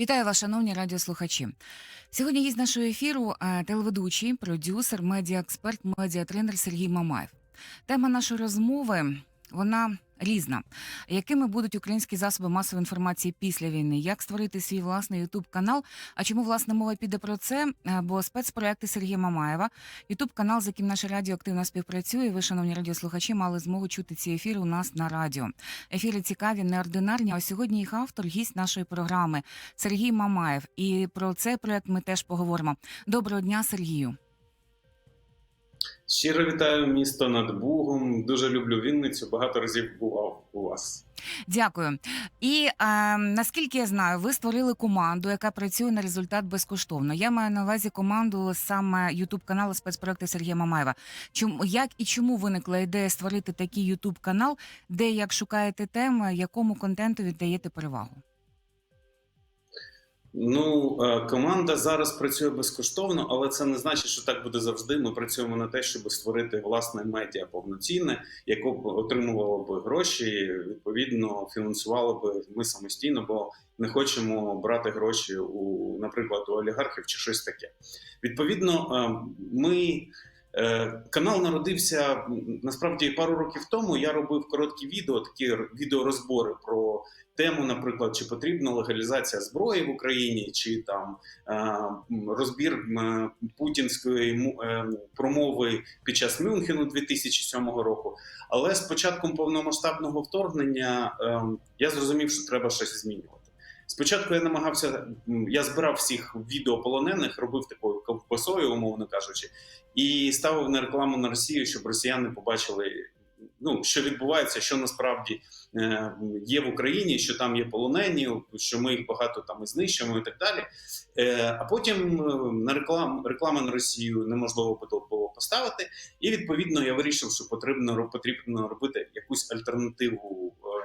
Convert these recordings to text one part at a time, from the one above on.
Вітаю вас, шановні радіослухачі. Сьогодні є з нашого ефіру телеведучий, продюсер, медіаексперт, медіатренер Сергій Мамаєв. Тема нашої розмови вона різна. Якими будуть українські засоби масової інформації після війни? Як створити свій власний Ютуб канал? А чому власне мова піде про це? Е, Бо спецпроекти Сергія Мамаєва, Ютуб канал, з яким наше радіо активно співпрацює. Ви, шановні радіослухачі, мали змогу чути ці ефіри у нас на радіо. Ефіри цікаві, неординарні. А сьогодні їх автор, гість нашої програми Сергій Мамаєв. І про цей проект ми теж поговоримо. Доброго дня, Сергію. Щиро вітаю місто над Бугом. Дуже люблю Вінницю. Багато разів бував у вас. Дякую. І е, наскільки я знаю, ви створили команду, яка працює на результат безкоштовно. Я маю на увазі команду саме Ютуб каналу спецпроекти Сергія Мамаєва. Чому як і чому виникла ідея створити такий Ютуб канал, де як шукаєте теми, якому контенту віддаєте перевагу? Ну, е, команда зараз працює безкоштовно, але це не значить, що так буде завжди. Ми працюємо на те, щоб створити власне медіа повноцінне, яке б отримувало б гроші, відповідно фінансувало б ми самостійно, бо не хочемо брати гроші у, наприклад, у олігархів чи щось таке. Відповідно, е, ми. Е, Канал народився насправді пару років тому. Я робив короткі відео, такі відеорозбори про тему, наприклад, чи потрібна легалізація зброї в Україні, чи там е, розбір путінської е, промови під час Мюнхену 2007 року. Але з початком повномасштабного вторгнення е, я зрозумів, що треба щось змінювати. Спочатку я намагався, я збирав всіх відеополонених, робив такою ковбасою, умовно кажучи, і ставив на рекламу на Росію, щоб росіяни побачили, ну що відбувається, що насправді е, є в Україні, що там є полонені, що ми їх багато там і знищимо, і так далі. Е, а потім е, на реклам, реклами на Росію неможливо було поставити. І відповідно я вирішив, що потрібно потрібно робити якусь альтернативу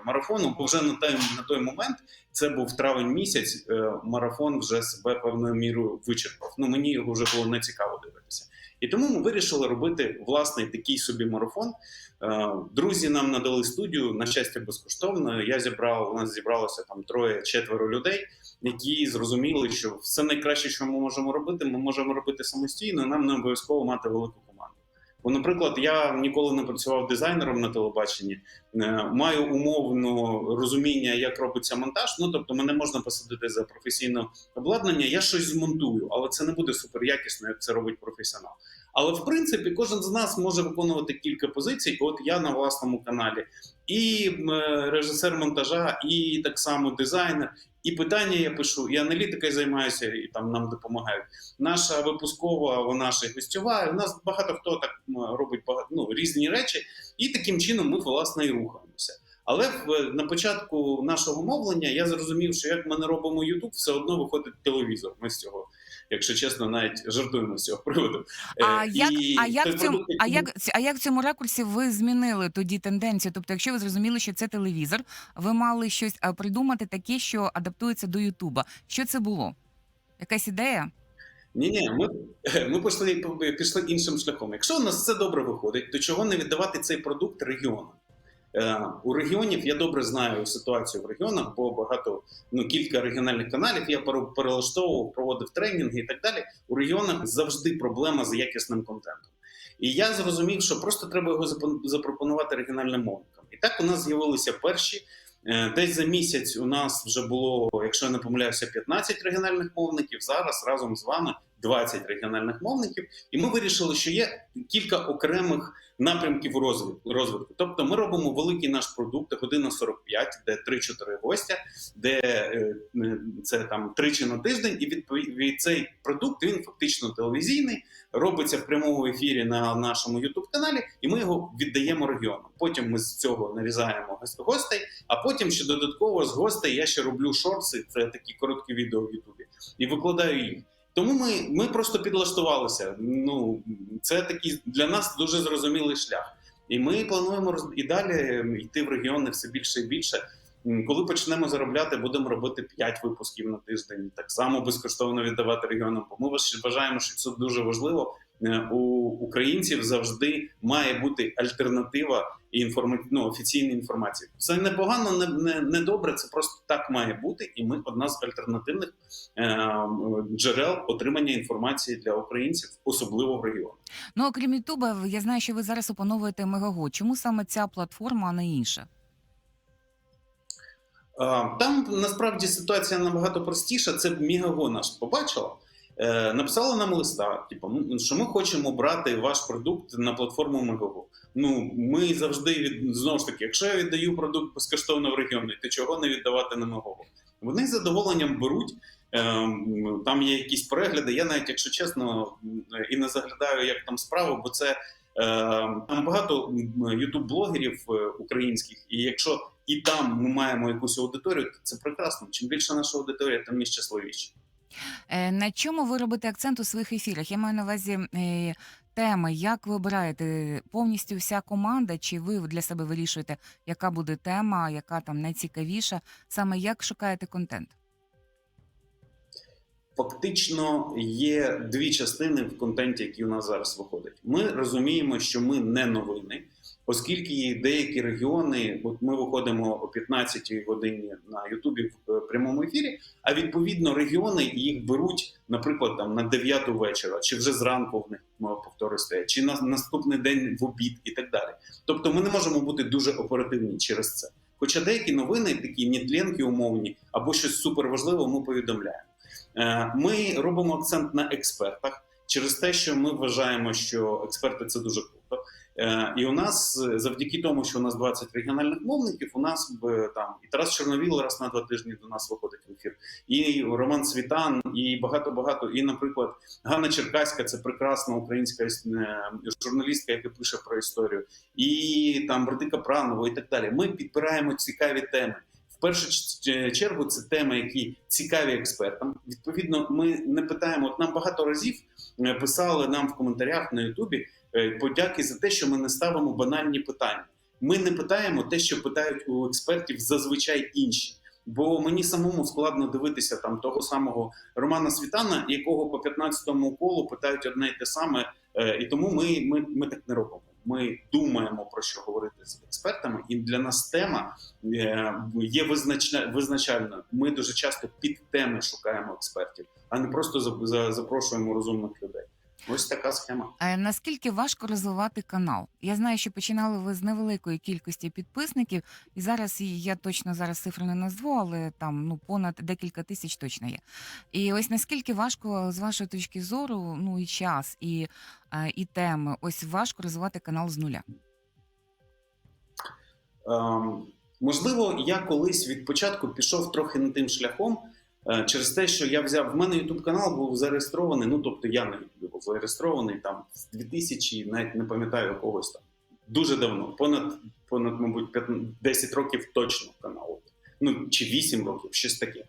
марафону. Бо вже на той, на той момент це був травень місяць. е, Марафон вже себе певною мірою вичерпав. Ну мені його вже було не цікаво дивитися. І тому ми вирішили робити власний такий собі марафон. Е, Друзі нам надали студію, на щастя, безкоштовно. Я зібрав, у нас зібралося там троє-четверо людей, які зрозуміли, що все найкраще, що ми можемо робити, ми можемо робити самостійно. Нам не обов'язково мати велику. Бо, наприклад, я ніколи не працював дизайнером на телебаченні, е, маю умовно розуміння, як робиться монтаж. Ну тобто, мене можна посадити за професійне обладнання. Я щось змонтую, але це не буде супер якісно, як це робить професіонал. Але в принципі кожен з нас може виконувати кілька позицій. От я на власному каналі, і е, режисер монтажа, і так само дизайнер. І питання я пишу, і аналітикою займаюся, і там нам допомагають. Наша випускова, вона і гостьова. У нас багато хто так робить ну, різні речі, і таким чином ми власне і рухаємося. Але в, на початку нашого мовлення я зрозумів, що як ми не робимо YouTube, все одно виходить телевізор. Ми з цього, якщо чесно, навіть жартуємо з цього приводу. А Е, як, а, як в цьому, а, як, а як в цьому ракурсі ви змінили тоді тенденцію? Тобто, якщо ви зрозуміли, що це телевізор, ви мали щось придумати таке, що адаптується до Ютуба. Що це було? Якась ідея? Ні, ні, ми, ми пішли, пішли іншим шляхом. Якщо у нас все добре виходить, то чого не віддавати цей продукт регіонам? Е, у регіонів я добре знаю ситуацію в регіонах, бо багато ну кілька регіональних каналів я пере- перелаштовував, проводив тренінги і так далі. У регіонах завжди проблема з якісним контентом. І я зрозумів, що просто треба його запропонувати регіональним мовникам. І так у нас з'явилися перші. Е, Десь за місяць у нас вже було, якщо я не помиляюся, 15 регіональних мовників. Зараз разом з вами 20 регіональних мовників. І ми вирішили, що є кілька окремих напрямків розвитку. розвитку. Тобто ми робимо великий наш продукт година 45, де 3-4 гостя, де е, е, це там тричі на тиждень, і відповідь цей продукт він фактично телевізійний, робиться в прямому ефірі на нашому youtube каналі, і ми його віддаємо регіонам. Потім ми з цього нарізаємо гос- гостей. А потім ще додатково з гостей я ще роблю шорти, це такі короткі відео в Ютубі, і викладаю їх. Тому ми, ми просто підлаштувалися. Ну це такий для нас дуже зрозумілий шлях. І ми плануємо і далі йти в регіони все більше і більше. Коли почнемо заробляти, будемо робити 5 випусків на тиждень, так само безкоштовно віддавати регіонам. Бо ми вважаємо, що це дуже важливо у українців завжди має бути альтернатива і інформа... ну, офіційної інформації. Це не погано, не, не, не добре. Це просто так має бути, і ми одна з альтернативних е, джерел отримання інформації для українців, особливо в регіонах. Ну окрім Ютуба, я знаю, що ви зараз опановуєте Мегаго. Чому саме ця платформа, а не інша? Там насправді ситуація набагато простіша. Це Мігаго наш побачила. Е, написала нам листа, типу, ну, що ми хочемо брати ваш продукт на платформу Мегаго. Ну, ми завжди від знову ж таки, якщо я віддаю продукт безкоштовно в регіони, то чого не віддавати на Мегаго? Вони з задоволенням беруть. Ем, Там є якісь перегляди. Я навіть, якщо чесно, і не заглядаю, як там справа, бо це е, там багато ютуб-блогерів е, українських, і якщо і там ми маємо якусь аудиторію, то це прекрасно. Чим більше наша аудиторія, тим ми щасливіші. Е, На чому ви робите акцент у своїх ефірах? Я маю на увазі е, теми. Як ви обираєте повністю вся команда? Чи ви для себе вирішуєте, яка буде тема, яка там найцікавіша? Саме як шукаєте контент? Фактично є дві частини в контенті, який у нас зараз виходить. Ми розуміємо, що ми не новини, оскільки деякі регіони, от ми виходимо о 15-й годині на Ютубі в е, прямому ефірі. А відповідно регіони їх беруть, наприклад, там на 9 вечора, чи вже зранку в них повтори стоять, чи на наступний день в обід і так далі. Тобто, ми не можемо бути дуже оперативні через це. Хоча деякі новини, такі нітленки умовні або щось суперважливе, ми повідомляємо. Е, Ми робимо акцент на експертах через те, що ми вважаємо, що експерти це дуже круто. Е, І у нас завдяки тому, що у нас 20 регіональних мовників, у нас там і Тарас Чорновіл раз на два тижні до нас виходить в ефір, і Роман Світан, і багато багато. І, наприклад, Ганна Черкаська це прекрасна українська е, журналістка, яка пише про історію, і там Радика Пранова, і так далі. Ми підбираємо цікаві теми. В першу чергу це теми, які цікаві експертам. Відповідно, ми не питаємо. От нам багато разів е, писали нам в коментарях на Ютубі е, подяки за те, що ми не ставимо банальні питання. Ми не питаємо те, що питають у експертів зазвичай інші. Бо мені самому складно дивитися там того самого Романа Світана, якого по 15-му колу питають одне й те саме, Е, і тому ми, ми, ми так не робимо. Ми думаємо про що говорити з експертами, і для нас тема е, є визначна, визначальною. Ми дуже часто під теми шукаємо експертів, а не просто за- за- запрошуємо розумних людей. Ось така схема. Е, Наскільки важко розвивати канал? Я знаю, що починали ви з невеликої кількості підписників, і зараз я точно зараз цифру не назву, але там ну понад декілька тисяч точно є. І ось наскільки важко з вашої точки зору, ну і час, і, е, і теми, ось важко розвивати канал з нуля. Ем, можливо, я колись від початку пішов трохи не тим шляхом. Е, Через те, що я взяв в мене YouTube канал був зареєстрований. Ну тобто я на YouTube був зареєстрований там з 2000, навіть не пам'ятаю якогось там дуже давно, понад понад, мабуть, 15 10 років точно каналу. Ну чи 8 років, щось таке.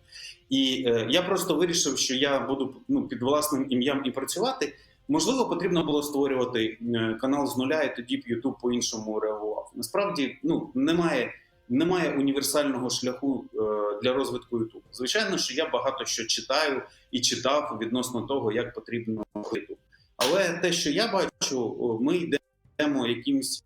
І е, я просто вирішив, що я буду ну, під власним ім'ям і працювати. Можливо, потрібно було створювати е, канал з нуля, і тоді б YouTube по-іншому реагував. Насправді, ну немає, немає універсального шляху е, для розвитку YouTube. Звичайно, що я багато що читаю і читав відносно того, як потрібно YouTube. Але те, що я бачу, ми йдемо якимсь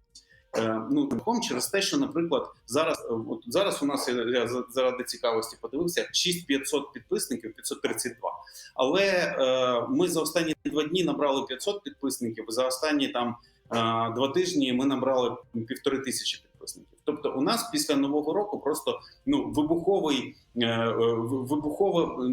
е, ну через те, що, наприклад, зараз е, от зараз у нас я заради цікавості подивився 6500 підписників, 532. Але е, ми за останні два дні набрали 500 підписників. За останні там е, два тижні ми набрали півтори тисячі підписників. Тобто, у нас після нового року просто ну вибуховий е, е, вибухова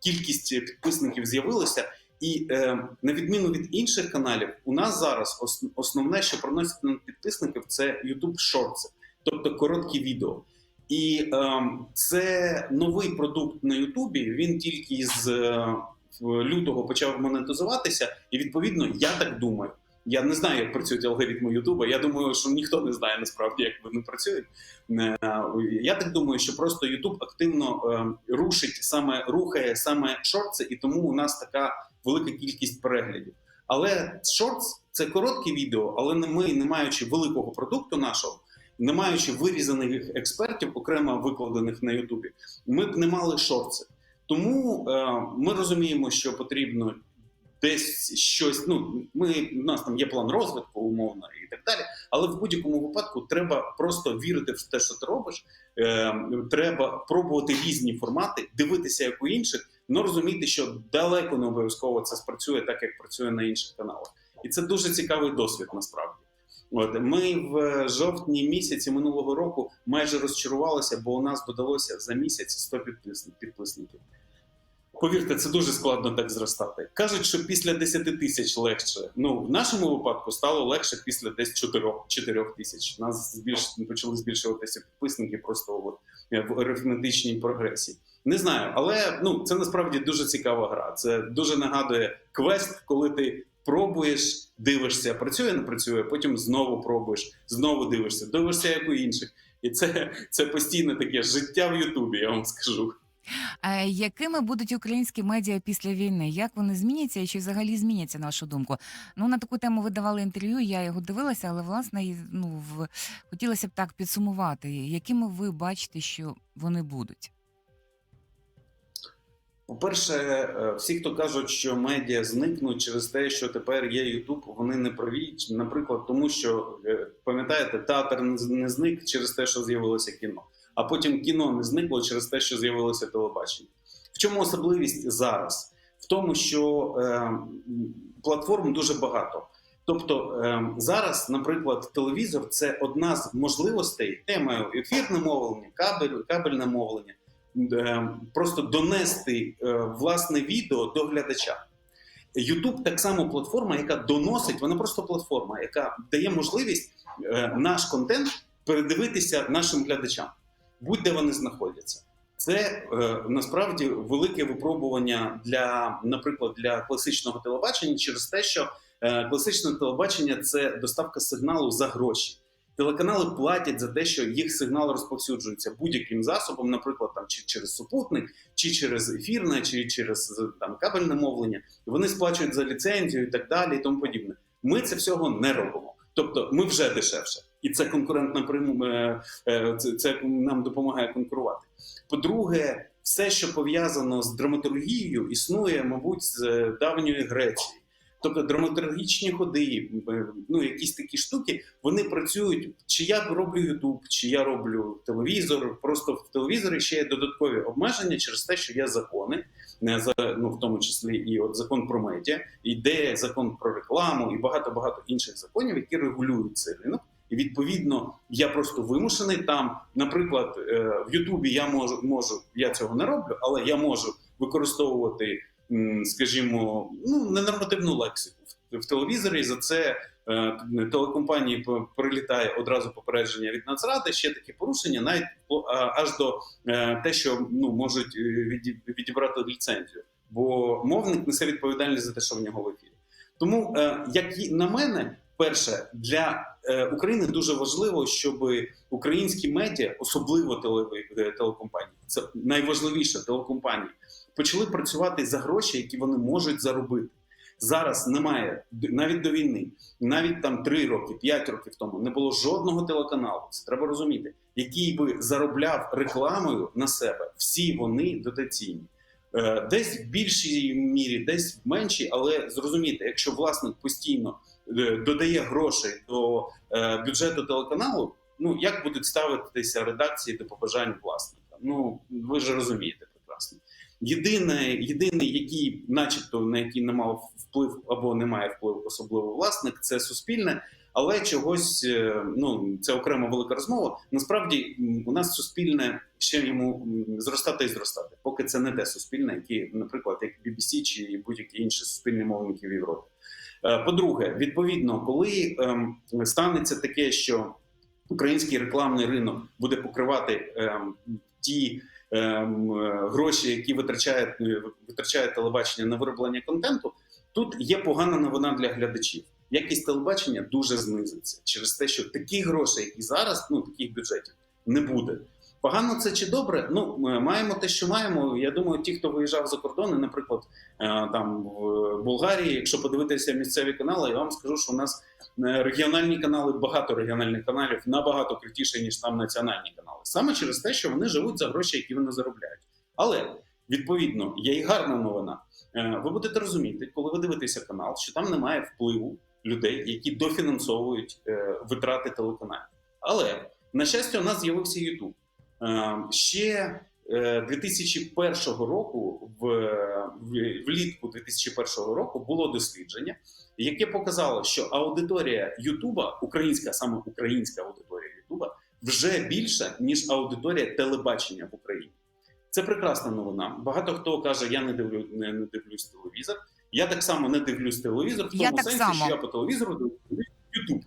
кількість підписників з'явилася. І е, на відміну від інших каналів, у нас зараз основне, що приносить нам підписників, це YouTube Shorts, тобто короткі відео. І е, це новий продукт на Ютубі. Він тільки з е, лютого почав монетизуватися, і відповідно, я так думаю. Я не знаю, як працюють алгоритми Ютуба. Я думаю, що ніхто не знає насправді, як вони працюють. Е, Я так думаю, що просто Ютуб активно е, рушить саме рухає саме шорти, і тому у нас така велика кількість переглядів. Але шортс це короткі відео, але ми, не маючи великого продукту нашого, не маючи вирізаних експертів, окремо викладених на Ютубі, ми б не мали шорти. Тому е, ми розуміємо, що потрібно десь щось. Ну ми у нас там є план розвитку, умовно і так далі. Але в будь-якому випадку треба просто вірити в те, що ти робиш. Е, треба пробувати різні формати, дивитися як у інших, але розуміти, що далеко не обов'язково це спрацює так, як працює на інших каналах. І це дуже цікавий досвід насправді. От ми в жовтні місяці минулого року майже розчарувалися, бо у нас додалося за місяць 100 підписник- підписників. Повірте, це дуже складно так зростати. Кажуть, що після 10 тисяч легше. Ну в нашому випадку стало легше після десь 4, 4 тисяч. Нас збільш почали збільшуватися підписники просто от, в арифметичній прогресії. Не знаю, але ну це насправді дуже цікава гра. Це дуже нагадує квест, коли ти пробуєш, дивишся, працює, не працює, потім знову пробуєш, знову дивишся, дивишся як у інших. І це, це постійне таке життя в Ютубі, я вам скажу. Якими будуть українські медіа після війни? Як вони зміняться і чи взагалі зміняться на вашу думку? Ну на таку тему ви давали інтерв'ю. Я його дивилася, але власне ну в хотілося б так підсумувати, якими ви бачите, що вони будуть. По-перше, е, всі, хто кажуть, що медіа зникнуть через те, що тепер є Ютуб, вони не праві. Наприклад, тому що е, пам'ятаєте, театр не зник через те, що з'явилося кіно, а потім кіно не зникло через те, що з'явилося телебачення. В чому особливість зараз? В тому, що е, платформ дуже багато. Тобто е, зараз, наприклад, телевізор це одна з можливостей, маю ефірне мовлення, кабель, кабельне мовлення, е, просто донести е, власне відео до глядача. YouTube так само платформа, яка доносить, вона просто платформа, яка дає можливість е, наш контент передивитися нашим глядачам, будь-де вони знаходяться. Це е, насправді велике випробування для, наприклад, для класичного телебачення через те, що е, класичне телебачення це доставка сигналу за гроші. Телеканали платять за те, що їх сигнал розповсюджується будь-яким засобом, наприклад, там чи через супутник, чи через ефірне, чи через там кабельне мовлення. Вони сплачують за ліцензію і так далі, і тому подібне. Ми це всього не робимо. Тобто, ми вже дешевше, і це конкурентна прим- е, е, це, це нам допомагає конкурувати. По-друге, все, що пов'язано з драматургією, існує, мабуть, з е, давньої Греції. Тобто драматургічні ходи, е, ну якісь такі штуки, вони працюють. Чи я роблю Ютуб, чи я роблю телевізор. Просто в телевізорі ще є додаткові обмеження через те, що є закони, не за ну в тому числі і от закон про медіа, іде закон про рекламу і багато багато інших законів, які регулюють цей ринок. І відповідно я просто вимушений там, наприклад, е, в Ютубі я можу можу, я цього не роблю, але я можу використовувати, скажімо, ну ненормативну лексику в, телевізорі. За це е, телекомпанії прилітає одразу попередження від Нацради. Ще такі порушення, навіть аж до е, те, що ну можуть е, відібрати ліцензію, бо мовник несе відповідальність за те, що в нього в ефірі. Тому, як і на мене, перше для е, України дуже важливо, щоб українські медіа, особливо теле- телекомпанії, це найважливіше телекомпанії, почали працювати за гроші, які вони можуть заробити. Зараз немає навіть до війни, навіть там 3 роки, 5 років тому не було жодного телеканалу. Це треба розуміти, який би заробляв рекламою на себе. Всі вони дотаційні. Е, Десь в більшій мірі, десь в меншій, але зрозумійте, якщо власник постійно е, додає грошей до е, бюджету телеканалу, ну як будуть ставитися редакції до побажань власника? Ну ви ж розумієте прекрасно. Єдине, єдиний, який, начебто, на який не мав вплив або не має впливу особливо власник, це суспільне. Але чогось е, ну це окрема велика розмова. Насправді у нас суспільне ще йому зростати і зростати, поки це не те суспільне, яке, наприклад, як BBC чи будь-які інші суспільні мовники в Європі. Е, По-друге, відповідно, коли ем, станеться таке, що український рекламний ринок буде покривати ем, ті ем, гроші, які витрачає, е, витрачає телебачення на вироблення контенту, тут є погана новина для глядачів. Якість телебачення дуже знизиться через те, що таких грошей, які зараз, ну таких бюджетів, не буде. Погано це чи добре? Ну ми маємо те, що маємо. Я думаю, ті, хто виїжджав за кордони, наприклад, е, там в Болгарії, якщо подивитися місцеві канали, я вам скажу, що у нас е, регіональні канали, багато регіональних каналів набагато крутіше, ніж там національні канали. Саме через те, що вони живуть за гроші, які вони заробляють. Але Відповідно, є і гарна новина. Е, Ви будете розуміти, коли ви дивитеся канал, що там немає впливу людей, які дофінансовують витрати телеканалів. Але на щастя, у нас з'явився YouTube. Е, Ще е, 2001 року, в, в- влітку 2001 року, було дослідження, яке показало, що аудиторія Ютуба, українська, саме українська аудиторія Ютуба, вже більша, ніж аудиторія телебачення в Україні. Це прекрасна новина. Багато хто каже, я не дивлю, не, не дивлюсь телевізор. Я так само не дивлюсь телевізор, в тому Я так сенсі, само. що я по телевізору дивлюсь Ютуб.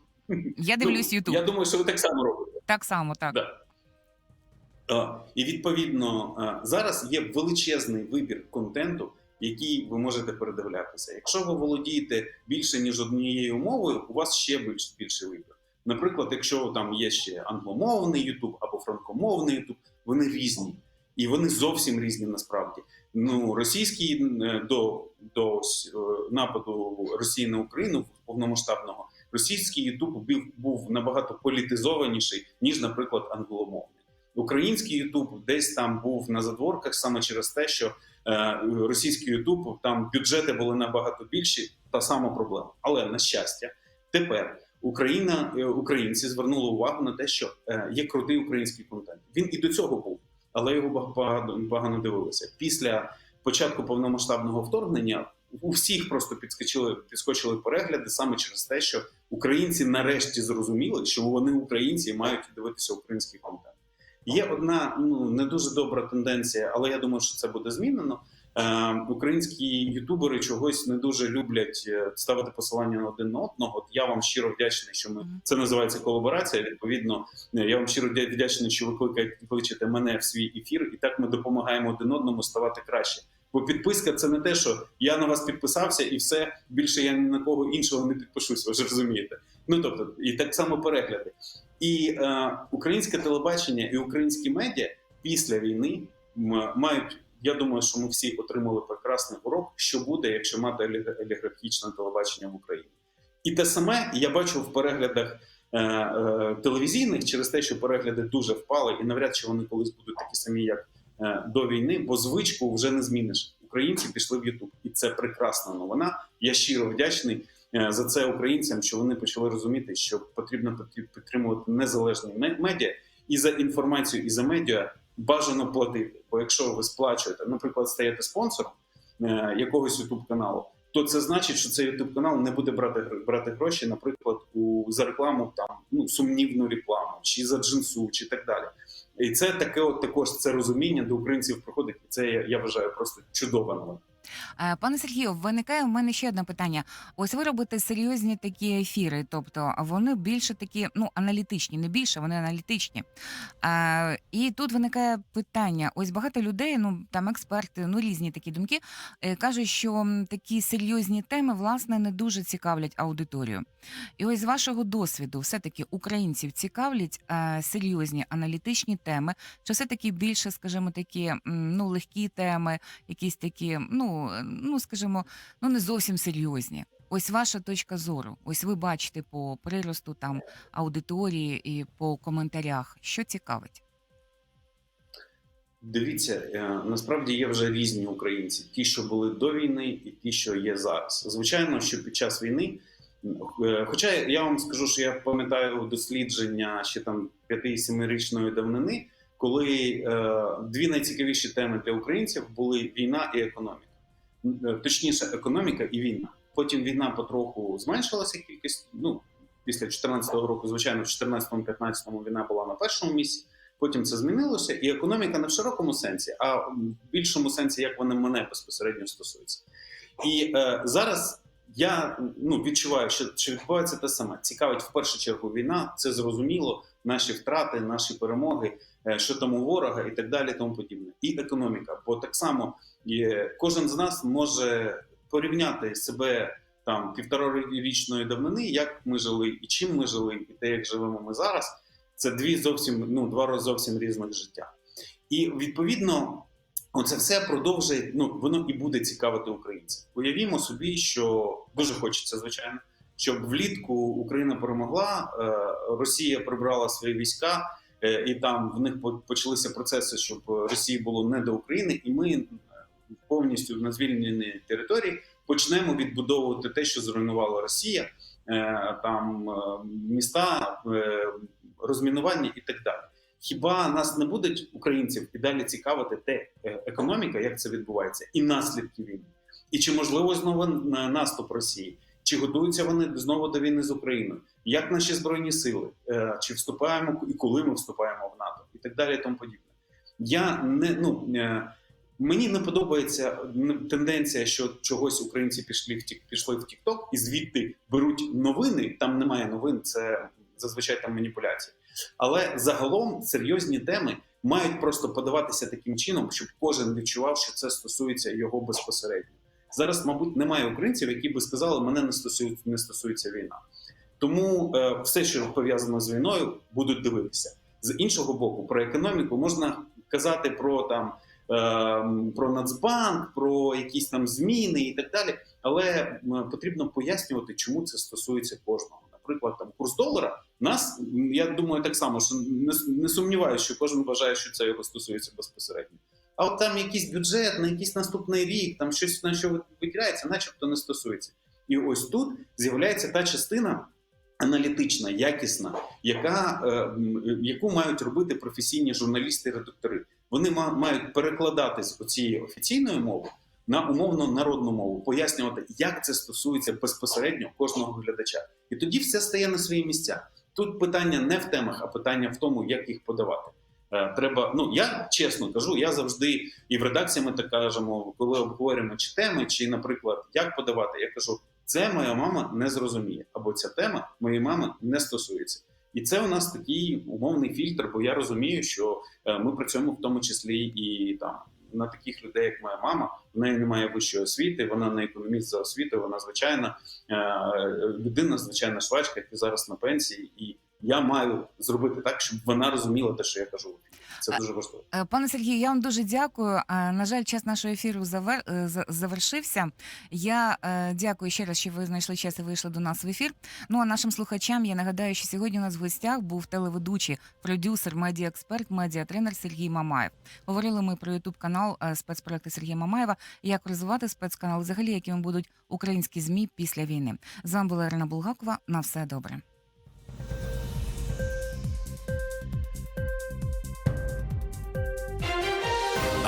Я дивлюсь Ютуб. Я думаю, що ви так само робите. Так само, так. Да. А, І відповідно зараз є величезний вибір контенту, який ви можете передивлятися. Якщо ви володієте більше ніж однією мовою, у вас ще більш більший вибір. Наприклад, якщо там є ще англомовний Ютуб або франкомовний Ютуб, вони різні. І вони зовсім різні насправді. Ну, російський е, до, до е, нападу Росії на Україну повномасштабного російський Ютуб був набагато політизованіший, ніж, наприклад, англомовний. Український Ютуб десь там був на задворках саме через те, що е, російський Ютуб там бюджети були набагато більші, та сама проблема. Але на щастя, тепер Україна, е, українці звернули увагу на те, що е, є крутий український контент. Він і до цього був, але його погано дивилися. Після початку повномасштабного вторгнення у всіх просто підскочили, підскочили перегляди саме через те, що українці нарешті зрозуміли, що вони українці мають дивитися український контент. Є одна ну не дуже добра тенденція, але я думаю, що це буде змінено. Е, українські ютубери чогось не дуже люблять е, ставити посилання на один на одного. От я вам щиро вдячний, що ми це називається колаборація. Відповідно, е, я вам щиро вдя- вдячний, що ви кликаєте кличете мене в свій ефір, і так ми допомагаємо один одному ставати краще. Бо підписка це не те, що я на вас підписався, і все більше я ні на кого іншого не підпишусь. Ви ж розумієте. Ну тобто, і так само перегляди. І е, українське телебачення і українські медіа після війни мають. Я думаю, що ми всі отримали прекрасний урок, що буде, якщо мати оліг- олігархічне телебачення в Україні. І те саме я бачу в переглядах е, е, телевізійних через те, що перегляди дуже впали, і навряд чи вони колись будуть такі самі, як е, до війни, бо звичку вже не зміниш. Українці пішли в Ютуб, і це прекрасна новина. Я щиро вдячний за це українцям, що вони почали розуміти, що потрібно підтримувати незалежні медіа, і за інформацію, і за медіа бажано платити. Бо якщо ви сплачуєте, наприклад, стаєте спонсором е, якогось youtube каналу, то це значить, що цей youtube канал не буде брати брати гроші, наприклад, у за рекламу там ну сумнівну рекламу, чи за джинсу, чи так далі. І це таке, от також це розуміння до українців приходить. І це я, я вважаю просто чудова новина. Е, Пане Сергію, виникає в мене ще одне питання. Ось ви робите серйозні такі ефіри, тобто вони більше такі, ну аналітичні, не більше, вони аналітичні. Е, і тут виникає питання: ось багато людей, ну там експерти, ну різні такі думки, е, кажуть, що такі серйозні теми власне не дуже цікавлять аудиторію. І ось з вашого досвіду, все-таки українців цікавлять серйозні аналітичні теми, чи все-таки більше, скажімо, такі ну легкі теми, якісь такі, ну, е, ну скажімо, ну не зовсім серйозні. Ось ваша точка зору. Ось ви бачите по приросту там аудиторії і по коментарях, що цікавить. Дивіться, е, насправді є вже різні українці: ті, що були до війни, і ті, що є зараз. Звичайно, що під час війни, е, хоча я вам скажу, що я пам'ятаю дослідження ще там 5-7-річної давнини, коли дві найцікавіші теми для українців були війна і економіка. Е, Точніше, економіка і війна. Потім війна потроху зменшилася кількість. Ну після 2014 року, звичайно, в 2014-2015 війна була на першому місці. Потім це змінилося, і економіка не в широкому сенсі, а в більшому сенсі, як вони мене безпосередньо стосуються. І е, зараз я ну, відчуваю, що, що відбувається те саме. Цікавить в першу чергу війна, це зрозуміло, наші втрати, наші перемоги, е, що там у ворога і так далі, тому подібне. І економіка. Бо так само є, кожен з нас може порівняти себе там півторарічної давнини, як ми жили і чим ми жили, і те, як живемо ми зараз. Це дві зовсім ну два зовсім різних життя. І відповідно, оце все продовжує. Ну воно і буде цікавити українців. Уявімо собі, що дуже хочеться, звичайно, щоб влітку Україна перемогла, е, Росія прибрала свої війська, е, і там в них почалися процеси, щоб Росії було не до України, і ми повністю на звільненій території почнемо відбудовувати те, що зруйнувала Росія, е, там е, міста, е, розмінування і так далі. Хіба нас не будуть українців і далі цікавити те економіка, як це відбувається, і наслідки війни? І чи можливо знову на- наступ Росії? Чи готуються вони знову до війни з Україною? Як наші збройні сили? Чи вступаємо і коли ми вступаємо в НАТО, і так далі, і тому подібне. Я не ну мені не подобається тенденція, що чогось українці пішли в Тік- пішли в TikTok і звідти беруть новини. Там немає новин, це зазвичай там маніпуляції. Але загалом серйозні теми мають просто подаватися таким чином, щоб кожен відчував, що це стосується його безпосередньо. Зараз, мабуть, немає українців, які би сказали, мене не стосується, не стосується війна. Тому е, все, що пов'язано з війною, будуть дивитися. З іншого боку, про економіку можна казати про там про Нацбанк, про якісь там зміни і так далі. Але потрібно пояснювати, чому це стосується кожного. Наприклад, там курс долара нас, я думаю, так само, що не, не сумніваюся, що кожен вважає, що це його стосується безпосередньо. А от там якийсь бюджет на якийсь наступний рік, там щось на що виділяється, начебто не стосується. І ось тут з'являється та частина аналітична, якісна, яка, е, яку мають робити професійні журналісти і редактори. Вони ма- мають перекладати з цієї офіційної мови на умовно народну мову, пояснювати, як це стосується безпосередньо кожного глядача. І тоді все стає на свої місця. Тут питання не в темах, а питання в тому, як їх подавати. Е, Треба, ну я чесно кажу, я завжди і в редакції ми так кажемо, коли обговорюємо чи теми, чи, наприклад, як подавати, я кажу, це моя мама не зрозуміє, або ця тема моєї мами не стосується. І це у нас такий умовний фільтр, бо я розумію, що е, ми працюємо в тому числі і там на таких людей, як моя мама, в неї немає вищої освіти, вона не економіст за освітою, вона звичайна е, людина, звичайна швачка, яка зараз на пенсії, і я маю зробити так, щоб вона розуміла те, що я кажу. Це дуже важливо. Е, Пане Сергію, я вам дуже дякую. На жаль, час нашого ефіру завер... е, завершився. Я е, дякую ще раз, що ви знайшли час і вийшли до нас в ефір. Ну а нашим слухачам я нагадаю, що сьогодні у нас в гостях був телеведучий, продюсер, медіаексперт, медіатренер Сергій Мамаєв. Говорили ми про ютуб канал спецпроекти Сергія Мамаєва, як розвивати спецканал, взагалі, якими будуть українські змі після війни. З вами була Ірина Булгакова. На все добре.